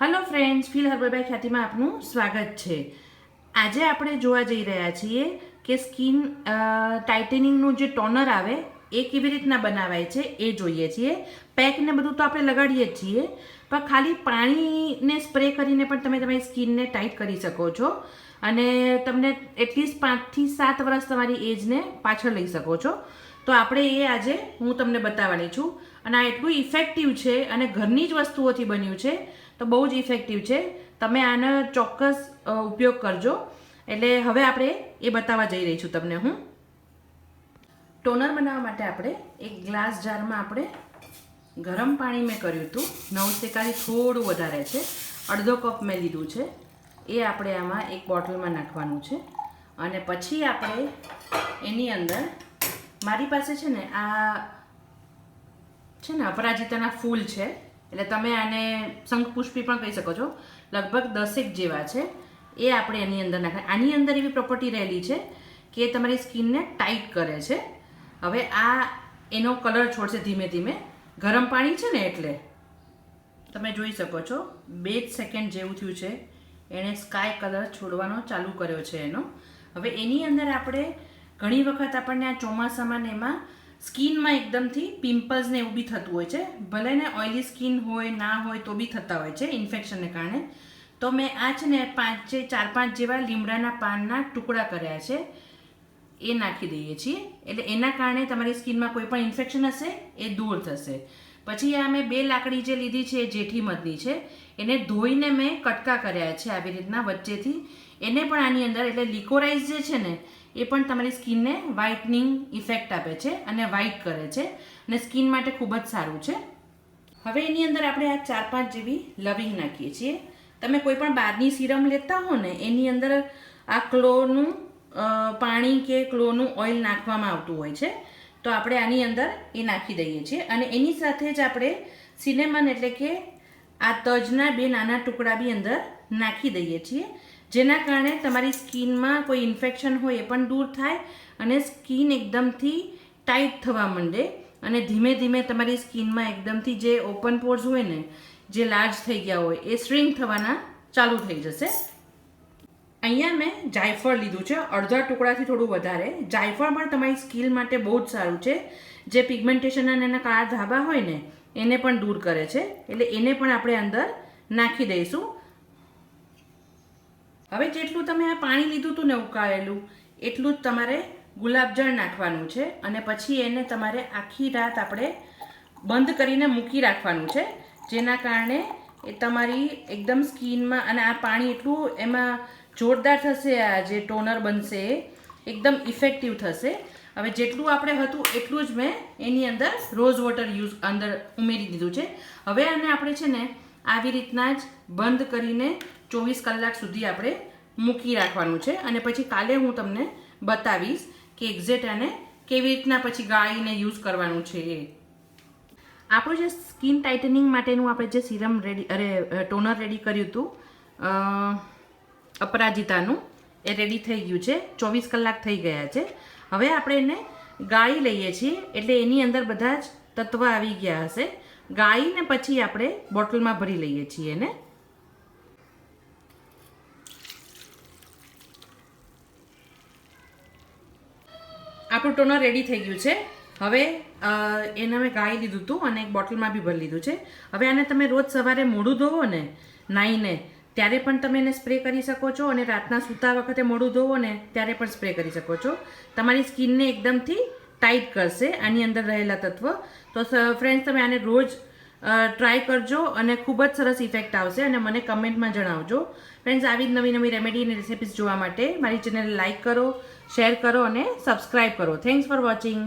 Hello friends feel હર્બલભાઈ ખ્યાતિમાં આપનું સ્વાગત છે. આજે આપણે જોવા જઈ રહ્યા છીએ કે સ્કિન ટાઇટેનિંગનું જે ટોનર આવે, એ કેવી રીતના બનાવાય છે એ જોઈએ છીએ. પેકને બધું તો આપણે લગાડીએ જ છીએ, પણ ખાલી પાણીને સ્પ્રે કરીને પણ તમે તમારી સ્કિનને ટાઈટ કરી શકો છો. અને તમને એટલીસ્ટ પાંચથી સાત વર્ષ તમારી એજને પાછળ લઈ શકો છો. તો આપણે એ આજે હું તમને બતાવવાની છું. અને આ એટલું ઇફેક્ટિવ છે અને ઘરની જ વસ્તુઓથી બન્યું છે. તો બહુ જ ઇફેક્ટિવ છે. તમે આનો ચોક્કસ ઉપયોગ કરજો. એટલે હવે આપણે એ બતાવવા જઈ રહી છું તમને હું. ટોનર બનાવવા માટે આપણે એક ગ્લાસ જારમાં આપણે ગરમ પાણી મેં કર્યું હતું. નવશેકાથી થોડું વધારે છે. અડધો કપ મેં લીધું છે. એ આપણે આમાં એક બોટલમાં નાખવાનું છે. અને પછી આપણે એની અંદર મારી પાસે છે ને આ, છે ને અપરાજિતાના ફૂલ છે. એટલે તમે આને શંખપુષ્પી પણ કહી શકો છો. લગભગ દસેક જેવા છે. એ આપણે એની અંદર નાખે. આની અંદર એવી પ્રોપર્ટી રહેલી છે કે તમારી સ્કિનને ટાઈટ કરે છે. હવે આ એનો કલર છોડશે ધીમે ધીમે. ગરમ પાણી છે ને એટલે તમે જોઈ શકો છો, બે જ સેકન્ડ જેવું થયું છે. એણે સ્કાય કલર છોડવાનો ચાલુ કર્યો છે એનો. હવે એની અંદર આપણે ઘણી વખત આપણને આ ચોમાસામાં એમાં સ્કિનમાં એકદમથી પિમ્પલ્સ ને એવું બી થતું હોય છે. ભલે ને ઓઇલી સ્કિન હોય, ના હોય તો બી થતા હોય છે ઇન્ફેક્શનને કારણે. તો મેં આ છે ને પાંચે ચાર પાંચ જેવા લીમડાના પાનના ટુકડા કર્યા છે. એ નાખી દઈએ છીએ. એટલે એના કારણે તમારી સ્કિનમાં કોઈ પણ ઇન્ફેક્શન હશે, એ દૂર થશે. પછી આ મેં બે લાકડી જે લીધી છે જેઠી મધની છે. એને ધોઈને મેં કટકા કર્યા છે આવી રીતના વચ્ચેથી. એને પણ આની અંદર એટલે લિકોરાઇઝ જે છે ને, એ પણ તમારી સ્કિનને વ્હાઇટનિંગ ઇફેક્ટ આપે છે અને વ્હાઇટ કરે છે અને સ્કિન માટે ખૂબ જ સારું છે. હવે એની અંદર આપણે આ ચાર પાંચ જેવી લવિંગ નાખીએ છીએ. તમે કોઈ પણ બહારની સિરમ લેતા હો ને, એની અંદર આ ક્લોનું પાણી કે ક્લોનું ઓઇલ નાખવામાં આવતું હોય છે. તો આપણે આની અંદર એ નાખી દઈએ છીએ. અને એની સાથે જ આપણે સિનેમન એટલે કે આ તજના બે નાના ટુકડા બી અંદર નાખી દઈએ છીએ. જેના કારણે તમારી સ્કિનમાં કોઈ ઇન્ફેક્શન હોય એ પણ દૂર થાય અને સ્કિન એકદમથી ટાઈટ થવા માંડે. અને ધીમે ધીમે તમારી સ્કિનમાં એકદમથી જે ઓપન પોર્સ હોય ને, જે લાર્જ થઈ ગયા હોય, એ શ્રિંક થવાના ચાલુ થઈ જશે. અહીંયા મેં જાયફળ લીધું છે. અડધા ટુકડાથી થોડું વધારે. જાયફળ પણ તમારી સ્કિલ માટે બહુ જ સારું છે. જે પિગમેન્ટેશન અને એના કાળા ધાબા હોય ને, એને પણ દૂર કરે છે. એટલે એને પણ આપણે અંદર નાખી દઈશું. હવે જેટલું તમે આ પાણી લીધું હતું ને ઉકાળેલું, એટલું જ તમારે ગુલાબજળ નાખવાનું છે. અને પછી એને તમારે આખી રાત આપણે બંધ કરીને મૂકી રાખવાનું છે. જેના કારણે એ તમારી એકદમ સ્કિનમાં અને આ પાણી એટલું એમાં જોરદાર થશે આ જે ટોનર બનશે એકદમ ઇફેક્ટિવ થશે. હવે જેટલું આપણે હતું એટલું જ મેં એની અંદર રોઝ વોટર યુઝ અંદર ઉમેરી દીધું છે. હવે આને આપણે છે ને આવી રીતના જ બંધ કરીને ચોવીસ કલાક સુધી આપણે મૂકી રાખવાનું છે. અને પછી કાલે હું તમને બતાવીશ કે એક્ઝેક્ટ આને કેવી રીતના પછી ગાળીને યુઝ કરવાનું છે. એ આપણું જે સ્કિન ટાઇટનિંગ માટેનું આપણે જે સિરમ રેડી અરે ટોનર રેડી કર્યું હતું અપરાજિતાનું એ રેડી થઈ ગયું છે. ચોવીસ કલાક થઈ ગયા છે. હવે આપણે એને ગાળી લઈએ છીએ. એટલે એની અંદર બધા જ તત્વ આવી ગયા હશે. ગાળીને પછી આપણે બોટલમાં ભરી લઈએ છીએ એને. આપણું ટોનર રેડી થઈ ગયું છે. હવે એને મેં ગાળી લીધું હતું અને એક બોટલમાં બી ભરી લીધું છે. હવે આને તમે રોજ સવારે મોઢું ધોવો ને નાહીને ત્યારે પણ તમે એને સ્પ્રે કરી શકો છો અને રાતના સૂતા વખતે મોડું ધોવો ને ત્યારે પણ સ્પ્રે કરી શકો છો. તમારી સ્કિનને એકદમથી ટાઈટ કરશે આની અંદર રહેલા તત્વ. તો ફ્રેન્ડ્સ તમે આને રોજ ટ્રાય કરજો અને ખૂબ જ સરસ ઇફેક્ટ આવશે અને મને કમેન્ટમાં જણાવજો. ફ્રેન્ડ્સ આવી જ નવી નવી રેમેડી અને રેસિપીસ જોવા માટે મારી ચેનલ લાઇક કરો શેર કરો અને સબસ્ક્રાઈબ કરો. Thanks for watching